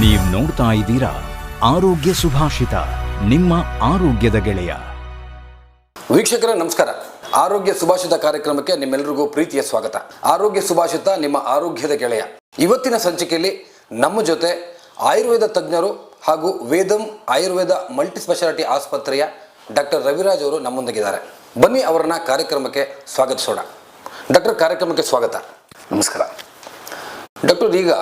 ನೀವು ನೋಡ್ತಾ ಇದ್ದೀರಾ ಆರೋಗ್ಯ ಸುಭಾಷಿತ ನಿಮ್ಮ ಆರೋಗ್ಯದ ಗೆಳೆಯ. ವೀಕ್ಷಕರೇ ನಮಸ್ಕಾರ. ಆರೋಗ್ಯ ಸುಭಾಷಿತ ಕಾರ್ಯಕ್ರಮಕ್ಕೆ ನಿಮ್ಮೆಲ್ಲರಿಗೂ ಪ್ರೀತಿಯ ಸ್ವಾಗತ. ಆರೋಗ್ಯ ಸುಭಾಷಿತ ನಿಮ್ಮ ಆರೋಗ್ಯದ ಗೆಳೆಯ. ಇವತ್ತಿನ ಸಂಚಿಕೆಯಲ್ಲಿ ನಮ್ಮ ಜೊತೆ ಆಯುರ್ವೇದ ತಜ್ಞರು ಹಾಗೂ ವೇದಂ ಆಯುರ್ವೇದ ಮಲ್ಟಿ ಸ್ಪೆಷಾಲಿಟಿ ಆಸ್ಪತ್ರೆಯ ಡಾಕ್ಟರ್ ರವಿರಾಜ್ ಅವರು ನಮ್ಮೊಂದಿಗಿದ್ದಾರೆ. ಬನ್ನಿ ಅವರನ್ನ ಕಾರ್ಯಕ್ರಮಕ್ಕೆ ಸ್ವಾಗತಿಸೋಣ. ಡಾಕ್ಟರ್ ಕಾರ್ಯಕ್ರಮಕ್ಕೆ ಸ್ವಾಗತ. ನಮಸ್ಕಾರ. ಡಾಕ್ಟರ್ ಈಗ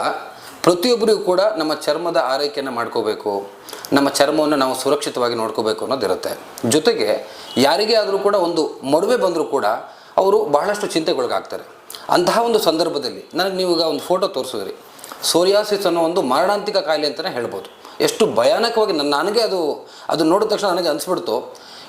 ಪ್ರತಿಯೊಬ್ಬರಿಗೂ ಕೂಡ ನಮ್ಮ ಚರ್ಮದ ಆರೈಕೆಯನ್ನು ಮಾಡ್ಕೋಬೇಕು. ನಮ್ಮ ಚರ್ಮವನ್ನು ನಾವು ಸುರಕ್ಷಿತವಾಗಿ ನೋಡ್ಕೋಬೇಕು ಅನ್ನೋದಿರುತ್ತೆ. ಜೊತೆಗೆ ಯಾರಿಗೇ ಆದರೂ ಕೂಡ ಒಂದು ಮಡುವೆ ಬಂದರೂ ಕೂಡ ಅವರು ಬಹಳಷ್ಟು ಚಿಂತೆಗೊಳಗಾಗ್ತಾರೆ. ಅಂತಹ ಒಂದು ಸಂದರ್ಭದಲ್ಲಿ ನನಗೆ ನೀವು ಈಗ ಒಂದು ಫೋಟೋ ತೋರಿಸಿದ್ರಿ. ಸೋರಿಯಾಸಿಸ್ ಅನ್ನೋ ಒಂದು ಮಾರಣಾಂತಿಕ ಕಾಯಿಲೆ ಅಂತಲೇ ಹೇಳ್ಬೋದು. ಎಷ್ಟು ಭಯಾನಕವಾಗಿ ನನ್ನ ನನಗೆ ಅದು ಅದು ನೋಡಿದ ತಕ್ಷಣ ನನಗೆ ಅನಿಸ್ಬಿಡ್ತು.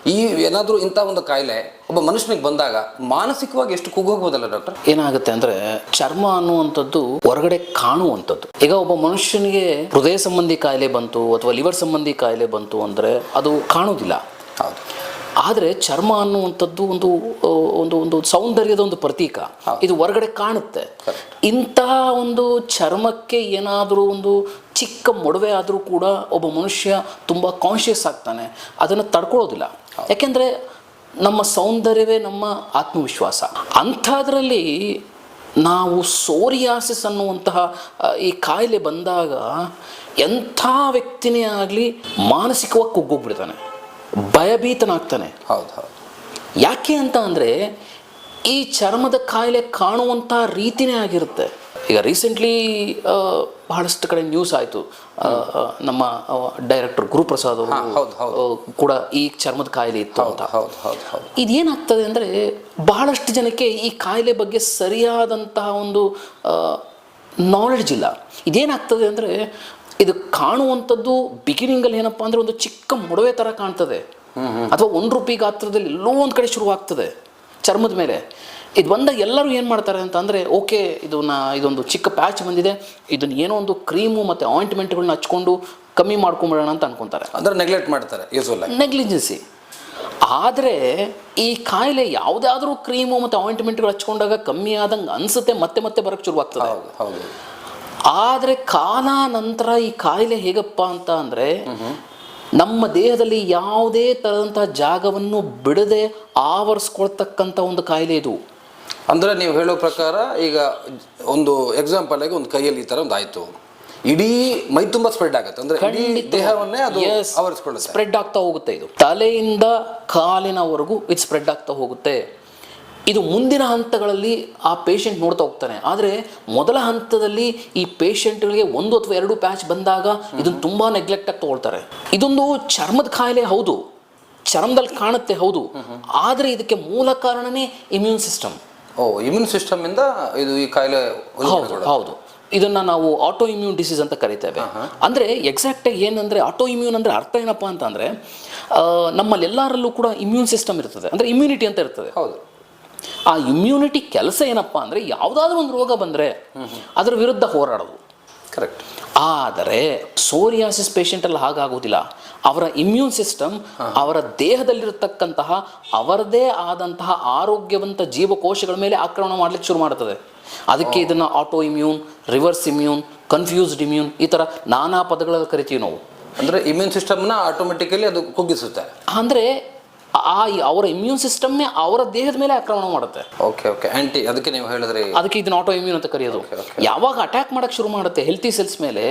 ಈ ಏನಾದರೂ ಇಂಥ ಒಂದು ಕಾಯಿಲೆ ಒಬ್ಬ ಮನುಷ್ಯನಿಗೆ ಬಂದಾಗ ಮಾನಸಿಕವಾಗಿ ಎಷ್ಟು ಕುಗ್ಗೋಗ್ಬೋದಲ್ಲ ಡಾಕ್ಟರ್? ಏನಾಗುತ್ತೆ ಅಂದ್ರೆ ಚರ್ಮ ಅನ್ನುವಂಥದ್ದು ಹೊರಗಡೆ ಕಾಣುವಂಥದ್ದು. ಈಗ ಒಬ್ಬ ಮನುಷ್ಯನಿಗೆ ಹೃದಯ ಸಂಬಂಧಿ ಕಾಯಿಲೆ ಬಂತು ಅಥವಾ ಲಿವರ್ ಸಂಬಂಧಿ ಕಾಯಿಲೆ ಬಂತು ಅಂದರೆ ಅದು ಕಾಣೋದಿಲ್ಲ ಹೌದು. ಆದರೆ ಚರ್ಮ ಅನ್ನುವಂಥದ್ದು ಒಂದು ಒಂದು ಒಂದು ಸೌಂದರ್ಯದ ಒಂದು ಪ್ರತೀಕ. ಇದು ಹೊರಗಡೆ ಕಾಣುತ್ತೆ. ಇಂತಹ ಒಂದು ಚರ್ಮಕ್ಕೆ ಏನಾದರೂ ಒಂದು ಚಿಕ್ಕ ಮೊಡವೆ ಆದರೂ ಕೂಡ ಒಬ್ಬ ಮನುಷ್ಯ ತುಂಬ ಕಾನ್ಷಿಯಸ್ ಆಗ್ತಾನೆ. ಅದನ್ನು ತಡ್ಕೊಳ್ಳೋದಿಲ್ಲ. ಯಾಕೆಂದರೆ ನಮ್ಮ ಸೌಂದರ್ಯವೇ ನಮ್ಮ ಆತ್ಮವಿಶ್ವಾಸ. ಅಂಥದ್ರಲ್ಲಿ ನಾವು ಸೋರಿಯಾಸಿಸ್ ಅನ್ನುವಂತಹ ಈ ಕಾಯಿಲೆ ಬಂದಾಗ ಎಂಥ ವ್ಯಕ್ತಿನೇ ಆಗಲಿ ಮಾನಸಿಕವಾಗಿ ಕುಗ್ಗೋಗ್ಬಿಡ್ತಾನೆ. ಭಯಭೀತನಾಗ್ತಾನೆ. ಹೌದು ಹೌದು. ಯಾಕೆ ಅಂತ ಅಂದರೆ ಈ ಚರ್ಮದ ಕಾಯಿಲೆ ಕಾಣುವಂಥ ರೀತಿನೇ ಆಗಿರುತ್ತೆ. ಈಗ ರೀಸೆಂಟ್ಲಿ ಬಹಳಷ್ಟು ಕಡೆ ನ್ಯೂಸ್ ಆಯಿತು. ನಮ್ಮ ಡೈರೆಕ್ಟರ್ ಗುರುಪ್ರಸಾದ್ ಅವರು. ಕೂಡ ಈ ಚರ್ಮದ ಕಾಯಿಲೆ ಇತ್ತು ಅಂತ. ಹೌದು ಹೌದು ಹೌದು ಇದೇನಾಗ್ತದೆ ಅಂದರೆ ಬಹಳಷ್ಟು ಜನಕ್ಕೆ ಈ ಕಾಯಿಲೆ ಬಗ್ಗೆ ಸರಿಯಾದಂತಹ ಒಂದು ನಾಲೆಡ್ಜ್ ಇಲ್ಲ. ಇದೇನಾಗ್ತದೆ ಅಂದರೆ ಇದು ಕಾಣುವಂಥದ್ದು ಬಿಗಿನಿಂಗಲ್ಲಿ ಏನಪ್ಪ ಅಂದರೆ ಒಂದು ಚಿಕ್ಕ ಮೊಡವೆ ಥರ ಕಾಣ್ತದೆ. ಅಥವಾ ಒಂದು ರೂಪಾಯಿ ಗಾತ್ರದಲ್ಲಿ ಎಲ್ಲೋ ಒಂದು ಕಡೆ ಶುರುವಾಗ್ತದೆ. ಚರ್ಮದ ಮೇಲೆ. ಇದು ಬಂದಾಗ ಎಲ್ಲರೂ ಏನು ಮಾಡ್ತಾರೆ ಅಂತಂದರೆ ಓಕೆ ಇದು ನಾ ಇದೊಂದು ಚಿಕ್ಕ ಪ್ಯಾಚ್ ಬಂದಿದೆ ಇದನ್ನ ಏನೋ ಒಂದು ಕ್ರೀಮು ಮತ್ತು ಆಯಿಂಟ್ಮೆಂಟ್ಗಳನ್ನ ಹಚ್ಕೊಂಡು ಕಮ್ಮಿ ಮಾಡ್ಕೊಂಬಿಡೋಣ ಅಂತ ಅನ್ಕೊತಾರೆ. ಅಂದ್ರೆ ನೆಗ್ಲೆಕ್ಟ್ ಮಾಡ್ತಾರೆ ಯೂಸ್ವಲ್ ನೆಗ್ಲಿಜೆನ್ಸಿ ಆದರೆ ಈ ಕಾಯಿಲೆ ಯಾವುದಾದ್ರೂ ಕ್ರೀಮು ಮತ್ತು ಆಯಿಂಟ್ಮೆಂಟ್ಗಳು ಹಚ್ಕೊಂಡಾಗ ಕಮ್ಮಿ ಆದಂಗೆ ಅನಿಸುತ್ತೆ ಮತ್ತೆ ಮತ್ತೆ ಬರೋಕ್ಕೆ ಶುರುವಾಗ್ತದೆ. ಹೌದು ಹೌದು. ಆದರೆ ಕಾಲ ನಂತರ ಈ ಕಾಯಿಲೆ ಹೇಗಪ್ಪ ಅಂತ ಅಂದರೆ ನಮ್ಮ ದೇಹದಲ್ಲಿ ಯಾವುದೇ ಥರದಂಥ ಜಾಗವನ್ನು ಬಿಡದೆ ಆವರಿಸ್ಕೊಳ್ತಕ್ಕಂಥ ಒಂದು ಕಾಯಿಲೆ ಇದು. ಅಂದ್ರೆ ನೀವು ಹೇಳೋ ಪ್ರಕಾರ ಈಗ ಒಂದು ಎಕ್ಸಾಂಪಲ್ ಆಗಿ ಒಂದು ಕೈಯಲ್ಲಿ ಈ ತರ ಒಂದು ಆಯ್ತು. ಇಡೀ ಮೈ ತುಂಬಾ ಸ್ಪ್ರೆಡ್ ಆಗುತ್ತೆ. ಅಂದ್ರೆ ಇಡೀ ದೇಹವನ್ನೇ ಅದು ಆವರಿಸ್ಕೊಳ್ಳುತ್ತೆ. ಸ್ಪ್ರೆಡ್ ಆಗ್ತಾ ಹೋಗುತ್ತೆ ಇದು. ತಲೆಯಿಂದ ಕಾಲಿನವರೆಗೂ ಇದು ಸ್ಪ್ರೆಡ್ ಆಗ್ತಾ ಹೋಗುತ್ತೆ. ಇದು ಮುಂದಿನ ಹಂತಗಳಲ್ಲಿ ಆ ಪೇಷಂಟ್ ನೋಡ್ತಾ ಹೋಗ್ತಾನೆ. ಆದರೆ ಮೊದಲ ಹಂತದಲ್ಲಿ ಈ ಪೇಷಂಟ್ಗಳಿಗೆ ಒಂದು ಅಥವಾ ಎರಡು ಪ್ಯಾಚ್ ಬಂದಾಗ ಇದನ್ನು ತುಂಬ ನೆಗ್ಲೆಕ್ಟ್ ಆಗಿ ತಗೊಳ್ತಾರೆ. ಇದೊಂದು ಚರ್ಮದ ಕಾಯಿಲೆ ಹೌದು. ಚರ್ಮದಲ್ಲಿ ಕಾಣುತ್ತೆ ಹೌದು. ಆದರೆ ಇದಕ್ಕೆ ಮೂಲ ಕಾರಣನೇ ಇಮ್ಯೂನ್ ಸಿಸ್ಟಮ್ ಓ ಇಮ್ಯೂನ್ ಸಿಸ್ಟಮ್ ಇಂದ ಇದು ಈ ಕಾಯಿಲೆ ಹೌದು ಹೌದು. ಇದನ್ನ ನಾವು ಆಟೋ ಇಮ್ಯೂನ್ ಡಿಸೀಸ್ ಅಂತ ಕರಿತೇವೆ. ಅಂದ್ರೆ ಎಕ್ಸಾಕ್ಟ್ ಆಗಿ ಏನಂದ್ರೆ ಆಟೋ ಇಮ್ಯೂನ್ ಅಂದ್ರೆ ಅರ್ಥ ಏನಪ್ಪಾ ಅಂತ ಅಂದ್ರೆ ಆ, ನಮ್ಮಲ್ಲೆಲ್ಲರಲ್ಲೂ ಕೂಡ ಇಮ್ಯೂನ್ ಸಿಸ್ಟಮ್ ಇರ್ತದೆ. ಅಂದ್ರೆ ಇಮ್ಯುನಿಟಿ ಅಂತ ಇರ್ತದೆ. ಹೌದು. ಆ ಇಮ್ಯುನಿಟಿ ಕೆಲಸ ಏನಪ್ಪಾ ಅಂದ್ರೆ ಯಾವುದಾದ್ರೂ ಒಂದು ರೋಗ ಬಂದ್ರೆ ಅದರ ವಿರುದ್ಧ ಹೋರಾಡೋದು. ಕರೆಕ್ಟ್ ಆದರೆ ಸೋರಿಯಾಸಿಸ್ ಪೇಷಂಟ್ ಅಲ್ಲಿ ಹಾಗಾಗುವುದಿಲ್ಲ. ಅವರ ಇಮ್ಯೂನ್ ಸಿಸ್ಟಮ್ ಅವರ ದೇಹದಲ್ಲಿರತಕ್ಕಂತಹ ಅವರದೇ ಆದಂತಹ ಆರೋಗ್ಯವಂತ ಜೀವಕೋಶಗಳ ಮೇಲೆ ಆಕ್ರಮಣ ಮಾಡ್ಲಿಕ್ಕೆ ಶುರು ಮಾಡುತ್ತದೆ ಅದಕ್ಕೆ ಇದನ್ನು auto immune reverse immune confused immune ಈ ಥರ ನಾನಾ ಪದಗಳಲ್ಲಿ ಕರಿತೀವಿ ನಾವು. ಅಂದ್ರೆ ಇಮ್ಯೂನ್ ಸಿಸ್ಟಮ್ನ ಆಟೋಮೆಟಿಕಲಿ ಅದು ಕುಗ್ಗಿಸುತ್ತೆ. ಅಂದರೆ ಆ ಅವರ ಇಮ್ಯೂನ್ ಸಿಸ್ಟಮ್ನೇ ಅವರ ದೇಹದ ಮೇಲೆ ಆಕ್ರಮಣ ಮಾಡುತ್ತೆ. ಓಕೆ ಓಕೆ ಆಂಟಿ ಅದಕ್ಕೆ ನೀವು ಹೇಳಿದ್ರಿ. ಅದಕ್ಕೆ ಇದನ್ನ ಆಟೋ ಇಮ್ಯೂನ್ ಅಂತ ಕರೆಯೋದು. ಯಾವಾಗ ಅಟ್ಯಾಕ್ ಮಾಡಕ್ಕೆ ಶುರು ಮಾಡುತ್ತೆ ಹೆಲ್ತಿ ಸೆಲ್ಸ್ ಮೇಲೆ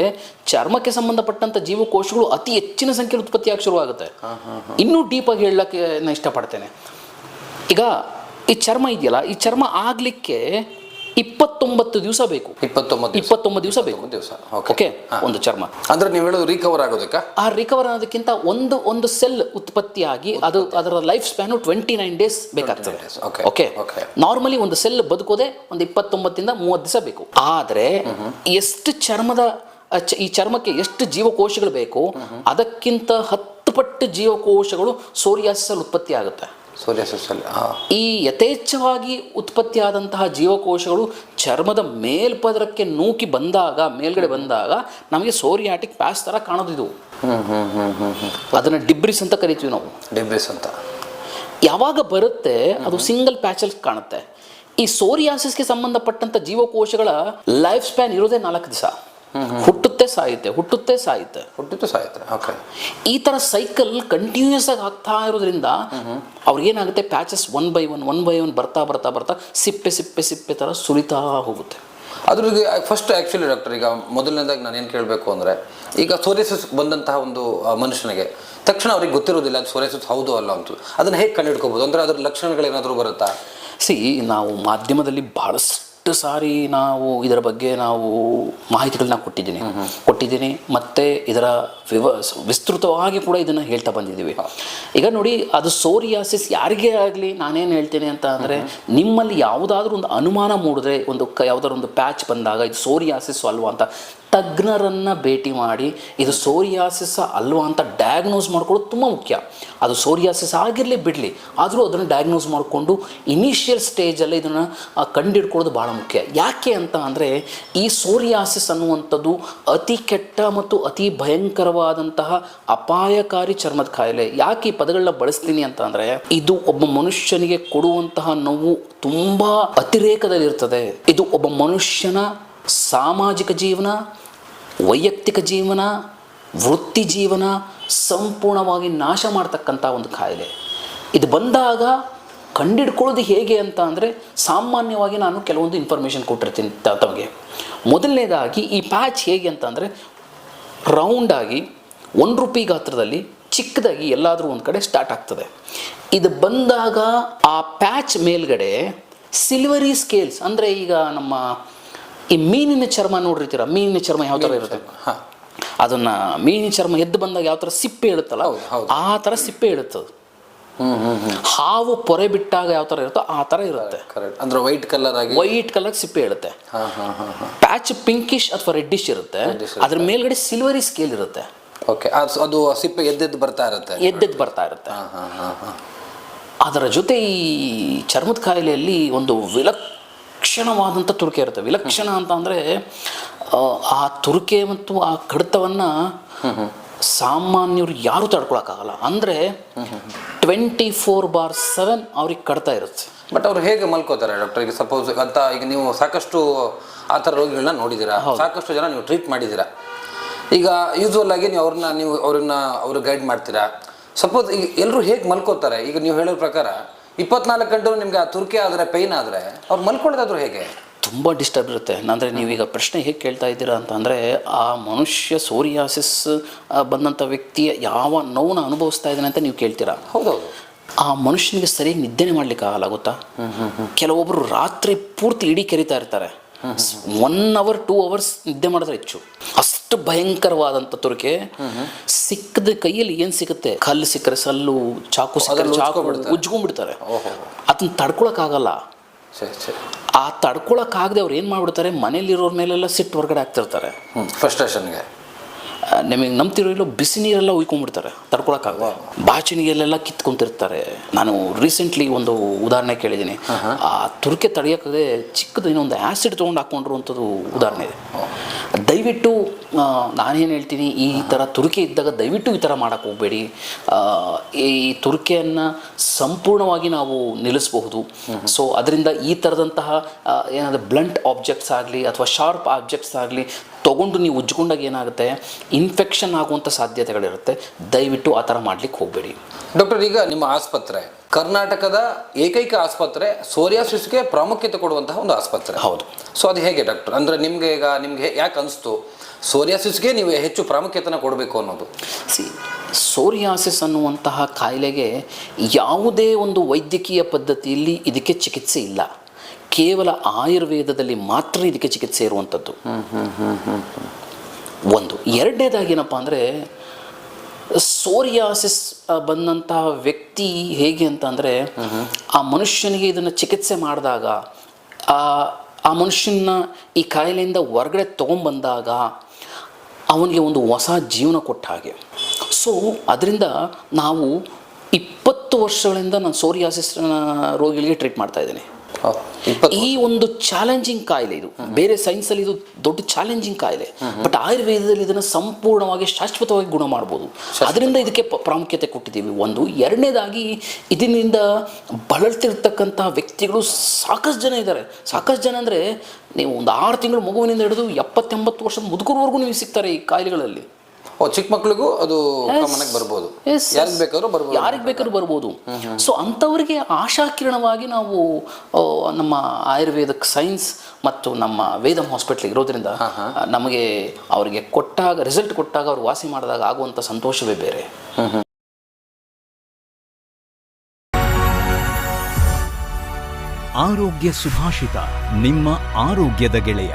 ಚರ್ಮಕ್ಕೆ ಸಂಬಂಧಪಟ್ಟಂತ ಜೀವಕೋಶಗಳು ಅತಿ ಹೆಚ್ಚಿನ ಸಂಖ್ಯೆಯಲ್ಲಿ ಉತ್ಪತ್ತಿಯಾಗಿ ಶುರುವಾಗುತ್ತೆ ಇನ್ನೂ ಡೀಪಾಗಿ ಹೇಳಕ್ಕೆ ನಾನು ಇಷ್ಟಪಡ್ತೇನೆ. ಈಗ ಈ ಚರ್ಮ ಇದೆಯಲ್ಲ ಈ ಚರ್ಮ ಆಗ್ಲಿಕ್ಕೆ ಇಪ್ಪತ್ತೊಂಬತ್ತು ದಿವಸ ಬೇಕು. ಇಪ್ಪತ್ತೊಂಬತ್ತು ದಿವಸ. ಇಪ್ಪತ್ತೊಂಬತ್ತು ದಿವಸ ಬೇಕು. ದಿವಸ. ಓಕೆ ಒಂದು ಚರ್ಮ. ಅಂದ್ರೆ ನೀವು ಹೇಳೋದು ರಿಕವರ್ ಆಗೋದಕ್ಕೆ? ಆ ರಿಕವರ್ ಆಗೋದಕ್ಕಿಂತ ಒಂದು ಒಂದು ಸೆಲ್ ಉತ್ಪತ್ತಿಯಾಗಿ ಅದು ಅದರ life span twenty nine days ಬೇಕಾಗ್ತದೆ ಓಕೆ. ನಾರ್ಮಲಿ ಒಂದು ಸೆಲ್ ಬದುಕೋದೆ ಒಂದು ಇಪ್ಪತ್ತೊಂಬತ್ತಿಂದ ಮೂವತ್ತು ದಿವಸ ಬೇಕು. ಆದರೆ ಎಷ್ಟು ಚರ್ಮದ ಈ ಚರ್ಮಕ್ಕೆ ಎಷ್ಟು ಜೀವಕೋಶಗಳು ಬೇಕು ಅದಕ್ಕಿಂತ ಹತ್ತು ಪಟ್ಟು ಜೀವಕೋಶಗಳು ಸೋರಿಯಾಸಿಸಲು ಉತ್ಪತ್ತಿ ಆಗುತ್ತೆ ಸೋರಿಯಾಸಿಸ್ ಅಲ್ಲಿ ಈ ಯಥೇಚ್ಛವಾಗಿ ಉತ್ಪತ್ತಿಯಾದಂತಹ ಜೀವಕೋಶಗಳು ಚರ್ಮದ ಮೇಲ್ಪದರಕ್ಕೆ ನೂಕಿ ಬಂದಾಗ ಮೇಲ್ಗಡೆ ಬಂದಾಗ ನಮಗೆ ಸೋರಿಯಾಟಿಕ್ ಪ್ಯಾಸ್ ಥರ ಕಾಣೋದು ಇದು. ಅದನ್ನು ಡಿಬ್ರಿಸ್ ಅಂತ ಕರಿತೀವಿ ನಾವು. ಡಿಬ್ರಿಸ್ ಅಂತ. ಯಾವಾಗ ಬರುತ್ತೆ ಅದು ಸಿಂಗಲ್ ಪ್ಯಾಚಲ್ಲಿ ಕಾಣುತ್ತೆ. ಈ ಸೋರಿಯಾಸಿಸ್ಗೆ ಸಂಬಂಧಪಟ್ಟಂಥ ಜೀವಕೋಶಗಳ ಲೈಫ್ ಸ್ಪ್ಯಾನ್ ಇರೋದೇ ನಾಲ್ಕು ದಿವಸ. ಹುಟ್ಟುತ್ತೆ ಸಾಯುತ್ತೆ ಹುಟ್ಟುತ್ತೆ ಸಾಯುತ್ತೆ. ಹುಟ್ಟುತ್ತೆ ಸಾಯುತ್ತೆ. ಓಕೆ ಈ ಥರ ಸೈಕಲ್ ಕಂಟಿನ್ಯೂಸ್ ಆಗಿ ಆಗ್ತಾ ಇರೋದ್ರಿಂದ ಅವ್ರಿಗೇನಾಗುತ್ತೆ patches one by one one by one ಬರ್ತಾ ಬರ್ತಾ ಬರ್ತಾ ಸಿಪ್ಪೆ ಸಿಪ್ಪೆ ಸಿಪ್ಪೆ ಥರ ಸುರಿತಾ ಹೋಗುತ್ತೆ. ಅದ್ರಿಗೆ ಫಸ್ಟ್ ಆ್ಯಕ್ಚುಲಿ ಡಾಕ್ಟರ್ ಈಗ ಮೊದಲನೇದಾಗಿ ನಾನು ಏನು ಕೇಳಬೇಕು ಅಂದರೆ ಈಗ ಸೋರಿಯಸಿಸ್ ಬಂದಂತಹ ಒಂದು ಮನುಷ್ಯನಿಗೆ ತಕ್ಷಣ ಅವ್ರಿಗೆ ಗೊತ್ತಿರೋದಿಲ್ಲ ಅದು ಸೋರಿಯಸಿಸ್ ಹೌದು ಅಲ್ಲ ಅಂತ. ಅದನ್ನು ಹೇಗೆ ಕಂಡುಹಿಡ್ಕೋಬೋದು ಅಂದರೆ ಅದ್ರ ಲಕ್ಷಣಗಳೇನಾದರೂ ಬರುತ್ತಾ? ಸಿ ನಾವು ಮಾಧ್ಯಮದಲ್ಲಿ ಬಹಳಷ್ಟು ಸಾರಿ ನಾವು ಇದರ ಬಗ್ಗೆ ನಾವು ಮಾಹಿತಿಗಳನ್ನ ಕೊಟ್ಟಿದ್ದೀನಿ. ಕೊಟ್ಟಿದ್ದೀನಿ ಮತ್ತೆ ಇದರ ವಿವ ವಿಸ್ತೃತವಾಗಿ ಕೂಡ ಇದನ್ನು ಹೇಳ್ತಾ ಬಂದಿದ್ದೀವಿ. ಈಗ ನೋಡಿ ಅದು ಸೋರಿಯಾಸಿಸ್ ಯಾರಿಗೆ ಆಗಲಿ ನಾನೇನು ಹೇಳ್ತೀನಿ ಅಂತ ಅಂದರೆ ನಿಮ್ಮಲ್ಲಿ ಯಾವುದಾದ್ರೂ ಒಂದು ಅನುಮಾನ ಮೂಡಿದ್ರೆ ಒಂದು ಕ ಯಾವುದಾದ್ರು ಒಂದು ಪ್ಯಾಚ್ ಬಂದಾಗ ಇದು ಸೋರಿಯಾಸಿಸ್ ಅಲ್ವಾ ಅಂತ ತಜ್ಞರನ್ನು ಭೇಟಿ ಮಾಡಿ ಇದು ಸೋರಿಯಾಸಿಸ್ ಅಲ್ವಾ ಅಂತ ಡಯಾಗ್ನೋಸ್ ಮಾಡ್ಕೊಳ್ಳೋದು ತುಂಬ ಮುಖ್ಯ. ಅದು ಸೋರಿಯಾಸಿಸ್ ಆಗಿರಲಿ ಬಿಡಲಿ ಆದರೂ ಅದನ್ನು ಡಯಾಗ್ನೋಸ್ ಮಾಡಿಕೊಂಡು ಇನಿಷಿಯಲ್ ಸ್ಟೇಜಲ್ಲಿ ಇದನ್ನು ಕಂಡುಹಿಡ್ಕೊಳ್ಳೋದು ಭಾಳ ಮುಖ್ಯ. ಯಾಕೆ ಅಂತ ಅಂದರೆ ಈ ಸೋರಿಯಾಸಿಸ್ ಅನ್ನುವಂಥದ್ದು ಅತಿ ಕೆಟ್ಟ ಮತ್ತು ಅತಿ ಭಯಂಕರವಾದಂತಹ ಅಪಾಯಕಾರಿ ಚರ್ಮದ ಕಾಯಿಲೆ ಯಾಕೆ ಈ ಪದಗಳನ್ನ ಬಳಸ್ತೀನಿ ಅಂತ ಇದು ಒಬ್ಬ ಮನುಷ್ಯನಿಗೆ ಕೊಡುವಂತಹ ನೋವು ತುಂಬ ಅತಿರೇಕದಲ್ಲಿರ್ತದೆ. ಇದು ಒಬ್ಬ ಮನುಷ್ಯನ ಸಾಮಾಜಿಕ ಜೀವನ, ವೈಯಕ್ತಿಕ ಜೀವನ, ವೃತ್ತಿ ಜೀವನ ಸಂಪೂರ್ಣವಾಗಿ ನಾಶ ಮಾಡ್ತಕ್ಕಂಥ ಒಂದು ಕಾಯಿಲೆ ಇದು ಬಂದಾಗ ಕಂಡಿಡ್ಕೊಳ್ಳೋದು ಹೇಗೆ ಅಂತ ಅಂದರೆ ಸಾಮಾನ್ಯವಾಗಿ ನಾನು ಕೆಲವೊಂದು ಇನ್ಫಾರ್ಮೇಷನ್ ಕೊಟ್ಟಿರ್ತೀನಿ ತಮಗೆ. ಮೊದಲನೇದಾಗಿ ಈ ಪ್ಯಾಚ್ ಹೇಗೆ ಅಂತ ಅಂದರೆ ರೌಂಡಾಗಿ ಒಂದು ರೂಪಾಯಿ ಗಾತ್ರದಲ್ಲಿ ಚಿಕ್ಕದಾಗಿ ಎಲ್ಲಾದರೂ ಒಂದು ಕಡೆ ಸ್ಟಾರ್ಟ್ ಆಗ್ತದೆ. ಇದು ಬಂದಾಗ ಆ ಪ್ಯಾಚ್ ಮೇಲ್ಗಡೆ ಸಿಲ್ವರಿ ಸ್ಕೇಲ್ಸ್ ಅಂದರೆ ಈಗ ನಮ್ಮ ಈ ಮೀನಿನ ಚರ್ಮ ನೋಡಿರ್ತೀರ? ಮೀನಿನ ಚರ್ಮ ಯಾವ ಥರ ಇರುತ್ತೆ? ಅದನ್ನು ಅದನ್ನ ಮೀನಿನ ಚರ್ಮ ಎದ್ದು ಬಂದಾಗ ಯಾವ ಥರ ಸಿಪ್ಪೆ ಇಳುತ್ತಲ್ಲ. ಆ ಥರ ಸಿಪ್ಪೆ ಇಳುತ್ತದೆ ಹಾವು ಪೊರೆ ಬಿಟ್ಟಾಗ ಯಾವ ಥರ ಇರುತ್ತೋ ಆ ಥರ ಇರುತ್ತೆ. ಕರೆಕ್ಟ್ ಅಂದರೆ ವೈಟ್ ಕಲರ್ ಆಗಿ ವೈಟ್ ಕಲರ್ ಸಿಪ್ಪೆ ಇರುತ್ತೆ. ಹಾಂ ಹಾಂ ಹಾಂ ಹಾಂ. ಪ್ಯಾಚ್ ಪಿಂಕಿಶ್ ಅಥವಾ ರೆಡ್ಡಿಶ್ ಇರುತ್ತೆ. ಅದ್ರ ಮೇಲ್ಗಡೆ ಸಿಲ್ವರಿ ಸ್ಕೇಲ್ ಇರುತ್ತೆ. ಓಕೆ ಅದು ಸಿಪ್ಪೆ ಎದ್ದೆದ್ದು ಬರ್ತಾ ಇರುತ್ತೆ. ಎದ್ದೆದ್ದು ಬರ್ತಾ ಇರುತ್ತೆ. ಅದರ ಜೊತೆ ಈ ಚರ್ಮದ ಕಾಯಿಲೆಯಲ್ಲಿ ಒಂದು ವಿಲಕ್ಷಣವಾದಂಥ ತುರಿಕೆ ಇರುತ್ತೆ. ವಿಲಕ್ಷಣ ಅಂತ ಅಂದರೆ ಆ ತುರಿಕೆ ಮತ್ತು ಆ ಕಡಿತವನ್ನು ಸಾಮಾನ್ಯರು ಯಾರೂ ತಡ್ಕೊಳಕ್ಕಾಗಲ್ಲ. ಅಂದರೆ ಟ್ವೆಂಟಿ ಫೋರ್ ಬಾರ್ ಸೆವೆನ್ ಅವ್ರಿಗೆ ಕಡ್ತಾ ಇರುತ್ತೆ. ಬಟ್ ಅವ್ರು ಹೇಗೆ ಮಲ್ಕೋತಾರೆ ಡಾಕ್ಟರ್ ಈಗ ಸಪೋಸ್ ಅಂತ ಈಗ ನೀವು ಸಾಕಷ್ಟು ಆ ಥರ ರೋಗಿಗಳನ್ನ ನೋಡಿದ್ದೀರಾ? ಸಾಕಷ್ಟು ಜನ ನೀವು ಟ್ರೀಟ್ ಮಾಡಿದ್ದೀರಾ? ಈಗ ಯೂಸ್ವಲ್ ಆಗಿ ನೀವು ಅವ್ರನ್ನ ನೀವು ಅವ್ರನ್ನ ಅವರು ಗೈಡ್ ಮಾಡ್ತೀರಾ? ಸಪೋಸ್ ಈಗ ಎಲ್ಲರೂ ಹೇಗೆ ಮಲ್ಕೋತಾರೆ? ಈಗ ನೀವು ಹೇಳೋ ಪ್ರಕಾರ ಇಪ್ಪತ್ನಾಲ್ಕು ಗಂಟೆ ನಿಮ್ಗೆ ಆ ತುರ್ಕೆ ಆದರೆ ಪೈನ್ ಆದರೆ ಅವ್ರು ಮಲ್ಕೊಳ್ಳೋದಾದ್ರು ಹೇಗೆ? ತುಂಬ ಡಿಸ್ಟರ್ಬ್ ಇರುತ್ತೆ. ಅಂದರೆ ನೀವೀಗ ಪ್ರಶ್ನೆ ಹೇಗೆ ಕೇಳ್ತಾ ಇದ್ದೀರಾ ಅಂತ ಅಂದರೆ ಆ ಮನುಷ್ಯ ಸೋರಿಯಾಸಿಸ್ ಬಂದಂಥ ವ್ಯಕ್ತಿಯ ಯಾವ ನೋವನ್ನ ಅನುಭವಿಸ್ತಾ ಇದ್ದಾನೆ ಅಂತ ನೀವು ಕೇಳ್ತೀರಾ? ಹೌದೌದು. ಆ ಮನುಷ್ಯನಿಗೆ ಸರಿಯಾಗಿ ನಿದ್ದೆನೆ ಮಾಡ್ಲಿಕ್ಕೆ ಆಗಲ್ಲ ಗೊತ್ತಾ? ಕೆಲವೊಬ್ಬರು ರಾತ್ರಿ ಪೂರ್ತಿ ಇಡೀ ಕೆರಿತಾ ಇರ್ತಾರೆ. ಒನ್ ಅವರ್ ಟೂ ಅವರ್ಸ್ ನಿದ್ದೆ ಮಾಡಿದ್ರೆ ಹೆಚ್ಚು. ಅಷ್ಟು ಭಯಂಕರವಾದಂಥ ತುರಿಕೆ ಸಿಕ್ಕದ ಕೈಯಲ್ಲಿ ಏನು ಸಿಗುತ್ತೆ? ಕಲ್ಲು ಸಿಕ್ಕರೆ ಸಲ್ಲು ಚಾಕು ಸಿಕ್ಕರೆ ಚಾಕು ಉಜ್ಕೊಂಡ್ಬಿಡ್ತಾರೆ. ಅದನ್ನ ತಡ್ಕೊಳಕ್ಕಾಗಲ್ಲ. ಸರಿ ಸರಿ. ಆ ತಡ್ಕೊಳಕ್ಕಾಗದೆ ಅವ್ರು ಏನು ಮಾಡ್ಬಿಡ್ತಾರೆ? ಮನೇಲಿರೋರ ಮೇಲೆಲ್ಲ ಸಿಟ್ಟು ಹೊರಗಡೆ ಆಗ್ತಿರ್ತಾರೆ ಹ್ಞೂ ಫ್ರಸ್ಟ್ರೇಷನ್ಗೆ ನಿಮಗೆ ನಂಬ್ತಿರೋ ಇಲ್ಲೋ ಬಿಸಿ ನೀರೆಲ್ಲ ಉಯ್ಕೊಂಡ್ಬಿಡ್ತಾರೆ ಬಾಚಿ ನೀರಲ್ಲೆಲ್ಲ ಕಿತ್ಕೊಂತಿರ್ತಾರೆ. ನಾನು ರೀಸೆಂಟ್ಲಿ ಒಂದು ಉದಾಹರಣೆ ಕೇಳಿದ್ದೀನಿ. ಆ ತುರ್ಕೆ ತಡೆಯೋಕ್ಕದೆ ಚಿಕ್ಕದು ಇನ್ನೊಂದು ಆ್ಯಸಿಡ್ ತೊಗೊಂಡು ಹಾಕ್ಕೊಂಡಿರುವಂಥದ್ದು ಉದಾಹರಣೆ ಇದೆ. ದಯವಿಟ್ಟು ನಾನೇನು ಹೇಳ್ತೀನಿ ಈ ಥರ ತುರಿಕೆ ಇದ್ದಾಗ ದಯವಿಟ್ಟು ಈ ಥರ ಮಾಡೋಕ್ಕೆ ಹೋಗಬೇಡಿ. ಈ ತುರಿಕೆಯನ್ನು ಸಂಪೂರ್ಣವಾಗಿ ನಾವು ನಿಲ್ಲಿಸಬಹುದು. ಸೊ ಅದರಿಂದ ಈ ಥರದಂತಹ ಏನಾದರೂ ಬ್ಲಂಟ್ ಆಬ್ಜೆಕ್ಟ್ಸ್ ಆಗಲಿ ಅಥವಾ ಶಾರ್ಪ್ ಆಬ್ಜೆಕ್ಟ್ಸ್ ಆಗಲಿ ತೊಗೊಂಡು ನೀವು ಉಜ್ಜಿಕೊಂಡಾಗ ಏನಾಗುತ್ತೆ? ಇನ್ಫೆಕ್ಷನ್ ಆಗುವಂಥ ಸಾಧ್ಯತೆಗಳಿರುತ್ತೆ. ದಯವಿಟ್ಟು ಆ ಥರ ಮಾಡ್ಲಿಕ್ಕೆ ಹೋಗಬೇಡಿ. ಡಾಕ್ಟರ್ ಈಗ ನಿಮ್ಮ ಆಸ್ಪತ್ರೆ ಕರ್ನಾಟಕದ ಏಕೈಕ ಆಸ್ಪತ್ರೆ ಸೋರಿಯಾಸಿಸ್ಗೆ ಪ್ರಾಮುಖ್ಯತೆ ಕೊಡುವಂತಹ ಒಂದು ಆಸ್ಪತ್ರೆ. ಹೌದು. ಸೊ ಅದು ಹೇಗೆ ಡಾಕ್ಟರ್? ಅಂದರೆ ನಿಮಗೆ ಈಗ ನಿಮಗೆ ಯಾಕೆ ಅನಿಸ್ತು? ಸೋರಿಯಾಸಿಸ್ಗೆ ನೀವು ಹೆಚ್ಚು ಪ್ರಾಮುಖ್ಯತೆನ ಕೊಡಬೇಕು ಅನ್ನೋದು. ಸಿ ಸೋರಿಯಾಸಿಸ್ ಅನ್ನುವಂತಹ ಕಾಯಿಲೆಗೆ ಯಾವುದೇ ಒಂದು ವೈದ್ಯಕೀಯ ಪದ್ಧತಿಯಲ್ಲಿ ಇದಕ್ಕೆ ಚಿಕಿತ್ಸೆ ಇಲ್ಲ. ಕೇವಲ ಆಯುರ್ವೇದದಲ್ಲಿ ಮಾತ್ರ ಇದಕ್ಕೆ ಚಿಕಿತ್ಸೆ ಇರುವಂಥದ್ದು. ಒಂದು. ಎರಡನೇದಾಗಿ ಏನಪ್ಪ ಅಂದರೆ, ಸೋರಿಯಾಸಿಸ್ ಬಂದಂತಹ ವ್ಯಕ್ತಿ ಹೇಗೆ ಅಂತ ಅಂದರೆ, ಆ ಮನುಷ್ಯನಿಗೆ ಇದನ್ನು ಚಿಕಿತ್ಸೆ ಮಾಡಿದಾಗ, ಆ ಮನುಷ್ಯನ ಈ ಕಾಯಿಲೆಯಿಂದ ಹೊರಗಡೆ ತೊಗೊಂಬಂದಾಗ ಅವನಿಗೆ ಒಂದು ಹೊಸ ಜೀವನ ಕೊಟ್ಟ ಹಾಗೆ. ಸೊ ಅದರಿಂದ ನಾವು ಇಪ್ಪತ್ತು ವರ್ಷಗಳಿಂದ ನಾನು ಸೋರಿಯಾಸಿಸ್ ರೋಗಿಗಳಿಗೆ ಟ್ರೀಟ್ ಮಾಡ್ತಾ ಇದ್ದೀನಿ. ಈ ಒಂದು ಚಾಲೆಂಜಿಂಗ್ ಕಾಯಿಲೆ ಇದು. ಬೇರೆ ಸೈನ್ಸ್ ಅಲ್ಲಿ ಇದು ದೊಡ್ಡ ಚಾಲೆಂಜಿಂಗ್ ಕಾಯಿಲೆ. ಬಟ್ ಆಯುರ್ವೇದದಲ್ಲಿ ಇದನ್ನು ಸಂಪೂರ್ಣವಾಗಿ ಶಾಶ್ವತವಾಗಿ ಗುಣ ಮಾಡ್ಬೋದು. ಅದರಿಂದ ಇದಕ್ಕೆ ಪ್ರಾಮುಖ್ಯತೆ ಕೊಟ್ಟಿದ್ದೀವಿ. ಒಂದು ಎರಡನೇದಾಗಿ ಇದರಿಂದ ಬಳಲ್ತಿರ್ತಕ್ಕಂತಹ ವ್ಯಕ್ತಿಗಳು ಸಾಕಷ್ಟು ಜನ ಇದ್ದಾರೆ. ಸಾಕಷ್ಟು ಜನ ಅಂದರೆ ನೀವು ಒಂದು ಆರು ತಿಂಗಳು ಮಗುವಿನಿಂದ ಹಿಡಿದು ಎಪ್ಪತ್ತೆಂಬತ್ತು ವರ್ಷದ ಮುದುಕರವರೆಗೂ ನೀವು ಸಿಗ್ತಾರೆ ಈ ಕಾಯಿಲೆಗಳಲ್ಲಿ. ಚಿಕ್ಕ ಮಕ್ಳಿಗೂ ಅದು ಮನೆಗೆ ಬರ್ಬೋದು. ಯಾರಿಗೆ ಬೇಕಾದ್ರೂ ಬರ್ಬೋದು ಯಾರಿಗೆ ಬೇಕಾದ್ರೂ ಬರ್ಬೋದು. ಸೊ ಅಂಥವ್ರಿಗೆ ಆಶಾಕಿರಣವಾಗಿ ನಾವು ನಮ್ಮ ಆಯುರ್ವೇದಕ್ ಸೈನ್ಸ್ ಮತ್ತು ನಮ್ಮ ವೇದಂ ಹಾಸ್ಪಿಟ್ಲ್ ಇರೋದ್ರಿಂದ ನಮಗೆ ಅವರಿಗೆ ಕೊಟ್ಟಾಗ ರಿಸಲ್ಟ್ ಕೊಟ್ಟಾಗ ಅವ್ರು ವಾಸಿ ಮಾಡಿದಾಗ ಆಗುವಂಥ ಸಂತೋಷವೇ ಬೇರೆ. ಆರೋಗ್ಯ ಸುಭಾಷಿತ ನಿಮ್ಮ ಆರೋಗ್ಯದ ಗೆಳೆಯ.